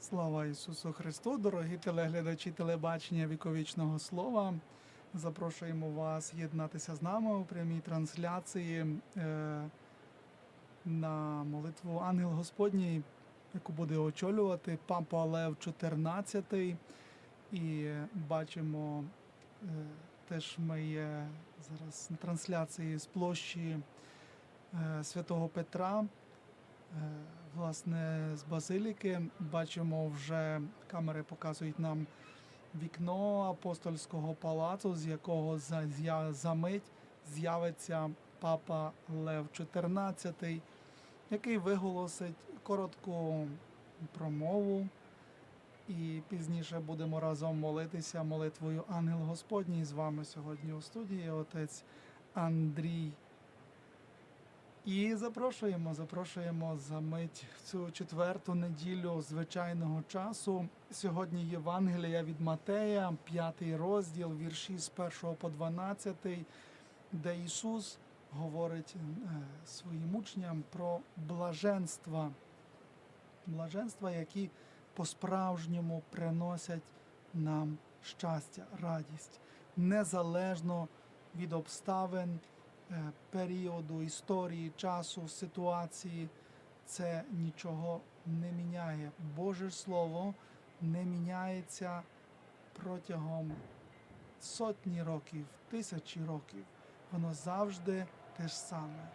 Слава Ісусу Христу, дорогі телеглядачі телебачення віковічного слова. Запрошуємо вас єднатися з нами у прямій трансляції е, на молитву Ангел Господній, яку буде очолювати Папа Лев XIV. І бачимо, е, теж ми є зараз на трансляції з площі е, Святого Петра. Власне, з базиліки бачимо вже камери показують нам вікно апостольського палацу, з якого за, за мить з'явиться папа Лев XIV, який виголосить коротку промову. І пізніше будемо разом молитися молитвою Ангел Господній. З вами сьогодні у студії отець Андрій. І запрошуємо, запрошуємо за мить в цю четверту неділю звичайного часу. Сьогодні Євангелія від Матея, п'ятий розділ, вірші з 1 по 12, де Ісус говорить е, своїм учням про блаженства, блаженства, які по-справжньому приносять нам щастя, радість, незалежно від обставин періоду, історії, часу, ситуації, це нічого не міняє. Боже Слово не міняється протягом сотні років, тисячі років. Воно завжди те ж саме.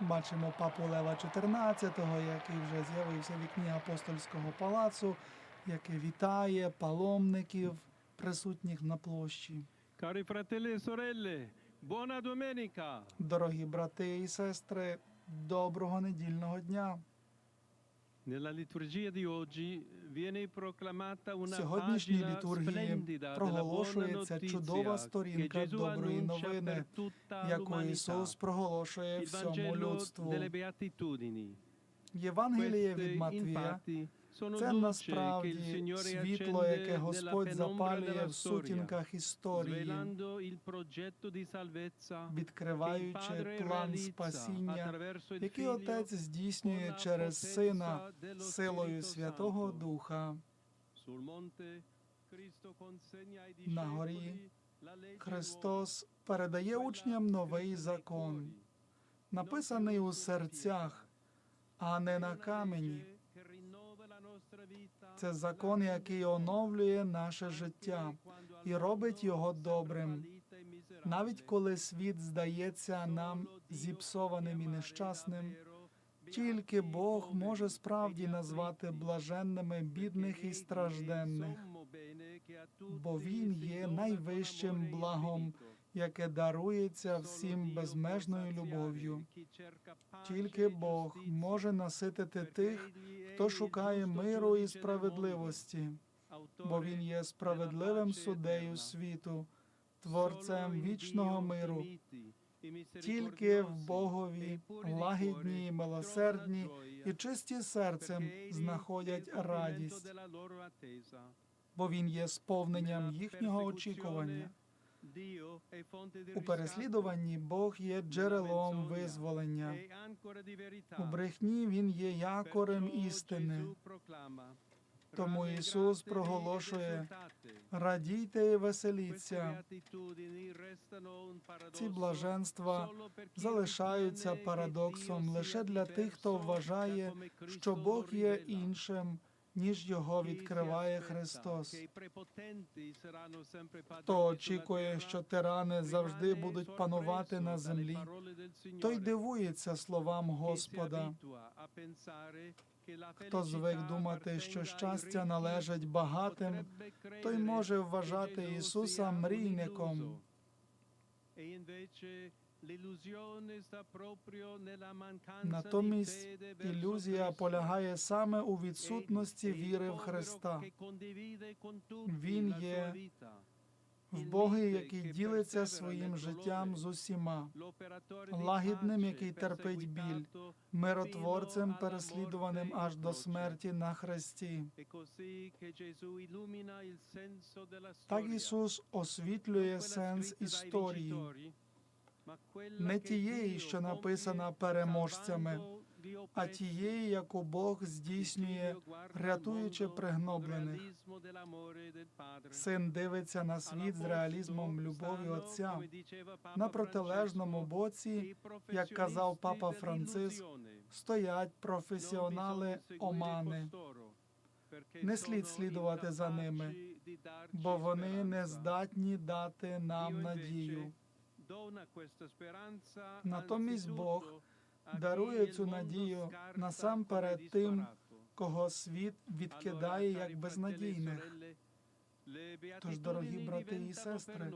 Бачимо папу Лева XIV, який вже з'явився в вікні апостольського палацу, який вітає паломників, присутніх на площі. Cari fratelli e sorelle, buona domenica! Дорогі брати і сестри, доброго недільного дня. Nella liturgia di oggi viene proclamata una сьогоднішній літургії проголошується чудова сторінка доброї новини, яку. Ісус проголошує всьому людству. Євангеліє від Матвія це насправді світло, яке Господь запалює в сутінках історії. відкриваючи план спасіння, який Отець здійснює через Сина силою Святого Духа. На горі Христос передає учням новий закон, написаний у серцях, а не на камені. Це закон, який оновлює наше життя і робить його добрим. Навіть коли світ здається нам зіпсованим і нещасним, тільки Бог може справді назвати блаженними бідних і стражденних, бо Він є найвищим благом, яке дарується всім безмежною любов'ю. Тільки Бог може наситити тих, хто шукає миру і справедливості, бо Він є справедливим суддею світу, творцем вічного миру. Тільки в Богові лагідні, милосердні і чисті серцем знаходять радість, бо Він є сповненням їхнього очікування. У переслідуванні Бог є джерелом визволення. У брехні Він є якорем істини. Тому Ісус проголошує радійте і веселіться. Ці блаженства залишаються парадоксом лише для тих, хто вважає, що Бог є іншим, ніж його відкриває Христос. Хто очікує, що тирани завжди будуть панувати на землі, той дивується словам Господа. Хто звик думати, що щастя належить багатим, той може вважати Ісуса мрійником. Натомість ілюзія полягає саме у відсутності віри в Христа. Він є в Боги, який ділиться своїм життям з усіма, лагідним, який терпить біль, миротворцем, переслідуваним аж до смерті на хресті. Так Ісус освітлює сенс історії, не тієї, що написана переможцями, а тієї, яку Бог здійснює, рятуючи пригноблених. Син дивиться на світ з реалізмом любові Отця. На протилежному боці, як казав папа Франциск, стоять професіонали омани. Не слід слідувати за ними, бо вони не здатні дати нам надію. Натомість Бог дарує цю надію насамперед тим, кого світ відкидає як безнадійних. Тож, дорогі брати і сестри,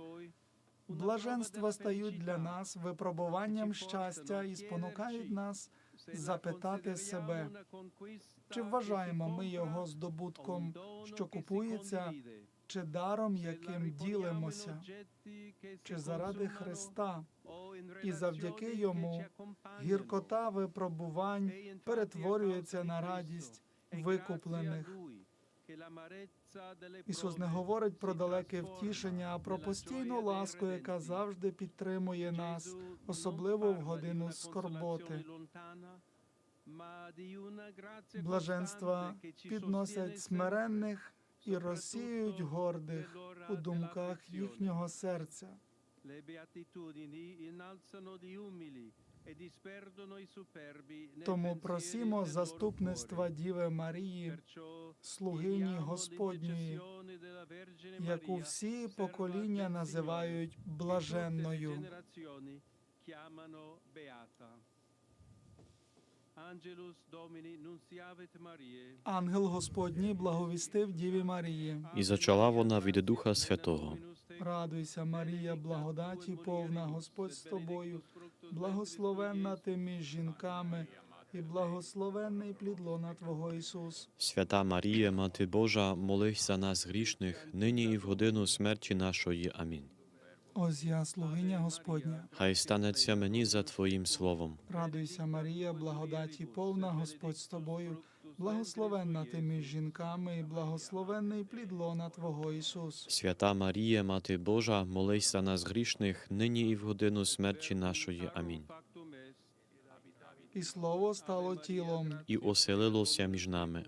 Блаженства стають для нас випробуванням щастя і спонукають нас запитати себе, чи вважаємо ми його здобутком, що купується, чи даром, яким ділимося, чи заради Христа, і завдяки йому гіркота випробувань перетворюється на радість викуплених. Ісус не говорить про далеке втішення, а про постійну ласку, яка завжди підтримує нас, особливо в годину скорботи. Блаженства підносять смиренних і розсіюють гордих у думках їхнього серця. Тому просімо заступництва Діви Марії, слугині Господньої, яку всі покоління називають блаженною. Ангел Господній благовістив Діві Марії. І зачала вона від Духа Святого. Радуйся, Марія, благодаті повна, Господь з тобою, благословенна ти між жінками, і благословенний плід лона Твого Ісус. Свята Марія, Мати Божа, молись за нас грішних, нині і в годину смерті нашої. Амінь. Ось я, слугиня Господня. Хай станеться мені за Твоїм словом. Радуйся, Марія, благодаті повна, Господь з тобою, благословенна ти між жінками, і благословенний плід лона Твого Ісус. Свята Марія, Мати Божа, молись за нас грішних, нині і в годину смерті нашої. Амінь. І слово стало тілом. І оселилося між нами.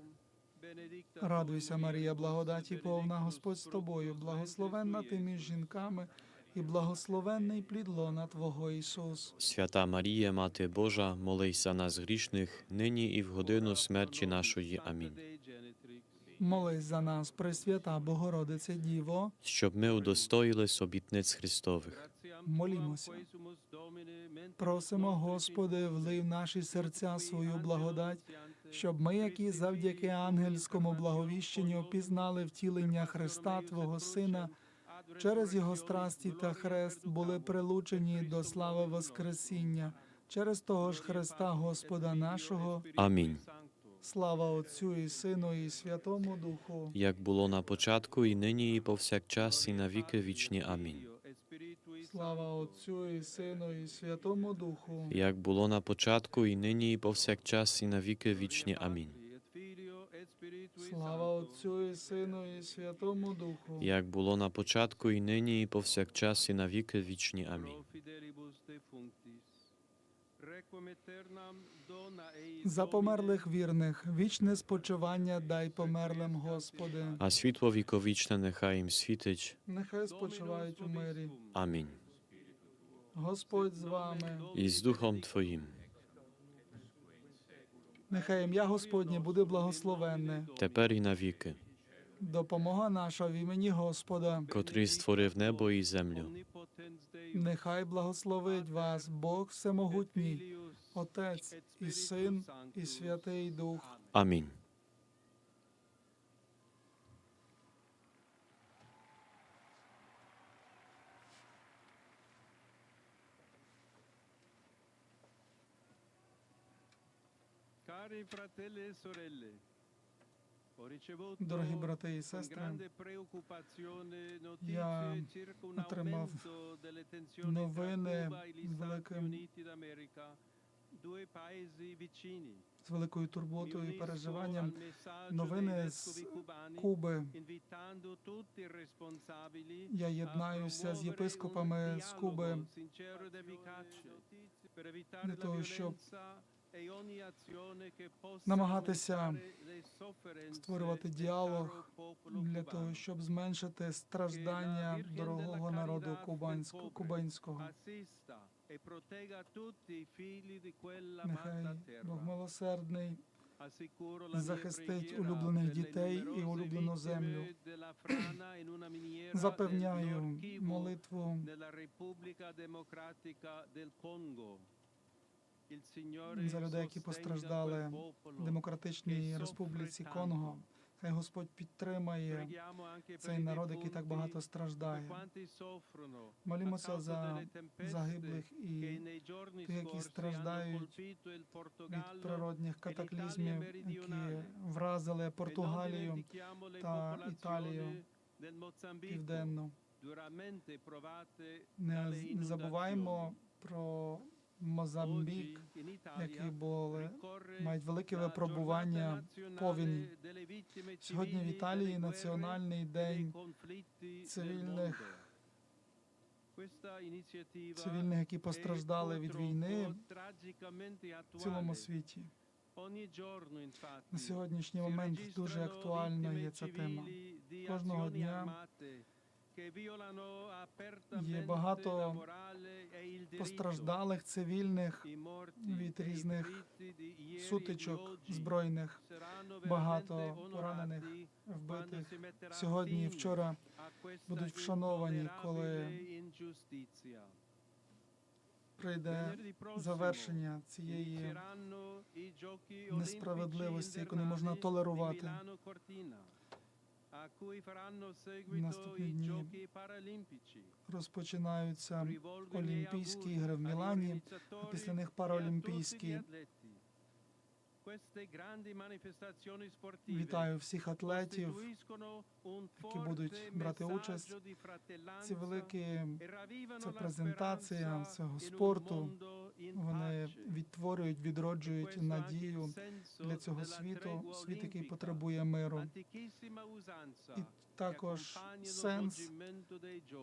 Радуйся, Марія, благодаті повна, Господь з тобою, благословенна ти між жінками, і благословенний плід лона Твого Ісус. Свята Марія, Мати Божа, молись за нас грішних, нині і в годину смерті нашої. Амінь. Молись за нас, Пресвята Богородице Діво, Щоб ми удостоїлись обітниць Христових. Молімося. Просимо, Господи, влий в наші серця свою благодать, щоб ми, які завдяки ангельському благовіщенню пізнали втілення Христа, Твого Сина, через Його страсті та хрест були прилучені до слави Воскресіння, через того ж Христа Господа нашого, Амінь. слава Отцю і Сину, і Святому Духу. Як було на початку, і нині, і повсякчас, і на віки вічні. Амінь. Слава Отцю і Сину, і Святому Духу. Як було на початку, і нині, і повсякчас, і на віки вічні. Амінь. Слава Отцю і Сину, і Святому Духу. Як було на початку, і нині, і повсякчас, і на віки вічні. Амінь. За померлих вірних, вічне спочивання дай померлим, Господи. А світло віковічне нехай їм світить. Нехай спочивають у мирі. Амінь. Господь з вами. І з Духом Твоїм, Нехай ім'я Господнє буде благословенне. тепер і навіки. Допомога наша в імені Господа. котрий створив небо і землю. Нехай благословить вас Бог Всемогутній, Отець і Син, і Святий Дух. Амінь. Дорогі брати і сестри, я отримав новини з великим з великою турботою і переживанням. Новини з Куби. Я єднаюся з єпископами з Куби для того, щоб намагатися створювати діалог для того, щоб зменшити страждання дорогого народу кубанського, кубанського. Нехай Бог милосердний захистить улюблених дітей і улюблену землю. Запевняю молитву за людей, які постраждали в Демократичній Республіці Конго. Хай Господь підтримає цей народ, який так багато страждає. Молімося за загиблих і тих, які страждають від природних катаклізмів, які вразили Португалію та Італію південно. Не забуваємо про Мозамбік, які були мають велике випробування повені. Сьогодні в Італії національний день цивільних цивільних, які постраждали від війни в цілому світі. На сьогоднішній момент дуже актуальна є ця тема. Кожного дня є багато постраждалих цивільних від різних сутичок збройних, багато поранених, вбитих. Сьогодні і вчора будуть вшановані, коли прийде завершення цієї несправедливості, яку не можна толерувати. Наступні дні розпочинаються Олімпійські ігри в Мілані, а після них Паралімпійські. Вітаю всіх атлетів, які будуть брати участь. Ці великі це презентація цього спорту. Вони відтворюють, відроджують надію для цього світу, світ, який потребує миру. І також сенс,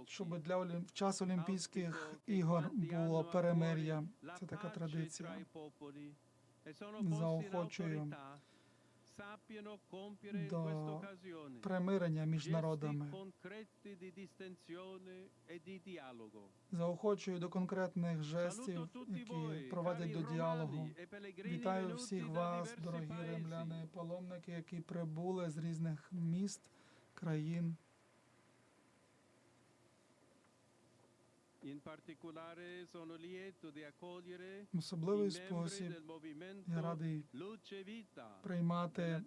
щоб для Олім... в час Олімпійських ігор було перемир'я. Це така традиція. Заохочую до примирення між народами. Заохочую до конкретних жестів, які проводять до діалогу. Вітаю всіх вас, дорогі римляни, паломники, які прибули з різних міст, країн. В особливий спосіб я радий приймати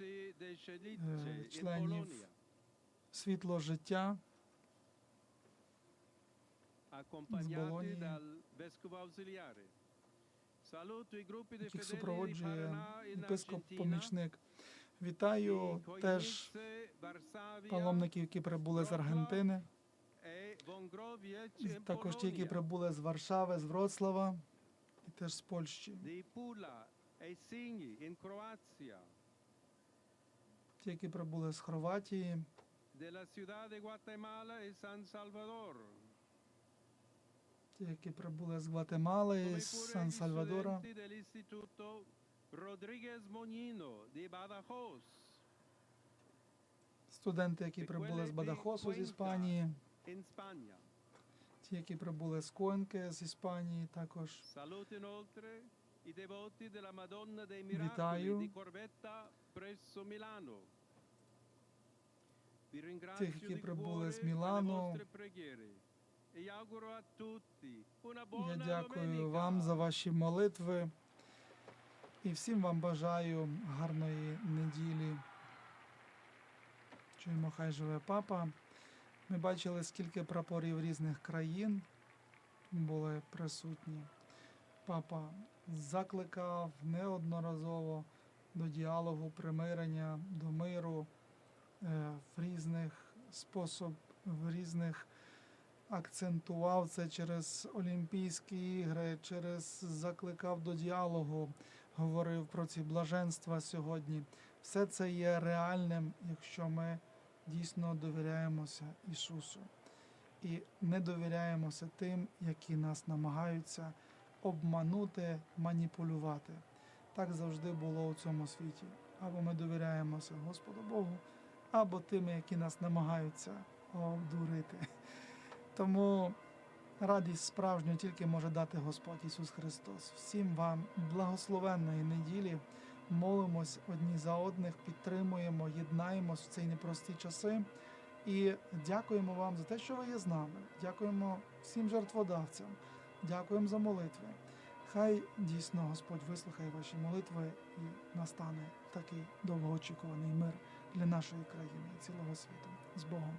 е, членів світло життя з Болонії, яких супроводжує єпископ-помічник. Вітаю теж паломників, які прибули з Аргентини, також ті, які прибули з Варшави, з Вроцлава і теж з Польщі. Ті, які прибули з Хорватії, ті, які прибули з Гватемали, come з Сан і Сальвадора, studenti dell'Istituto Rodriguez Moñino di Badajoz, студенти, які прибули з Бадахосу з Іспанії. Ті, які прибули з Конки з Іспанії, також Вітаю. Тих, які прибули з Мілану. E Я дякую вам за ваші молитви і всім вам бажаю гарної неділі. Чуємо, хай живе папа. Ми бачили, скільки прапорів різних країн були присутні. Папа закликав неодноразово до діалогу, примирення, до миру е, в різних способ, в різних акцентував це через Олімпійські ігри, через закликав до діалогу, говорив про ці блаженства сьогодні. Все це є реальним, якщо ми дійсно довіряємося Ісусу і не довіряємося тим, які нас намагаються обманути, маніпулювати. Так завжди було у цьому світі. Або ми довіряємося Господу Богу, або тими, які нас намагаються обдурити. Тому радість справжню тільки може дати Господь Ісус Христос. Всім вам благословенної неділі. Молимось одні за одних, підтримуємо, єднаємось в ці непрості часи. І дякуємо вам за те, що ви є з нами. Дякуємо всім жертводавцям. Дякуємо за молитви. Хай дійсно Господь вислухає ваші молитви і настане такий довгоочікуваний мир для нашої країни і цілого світу. З Богом.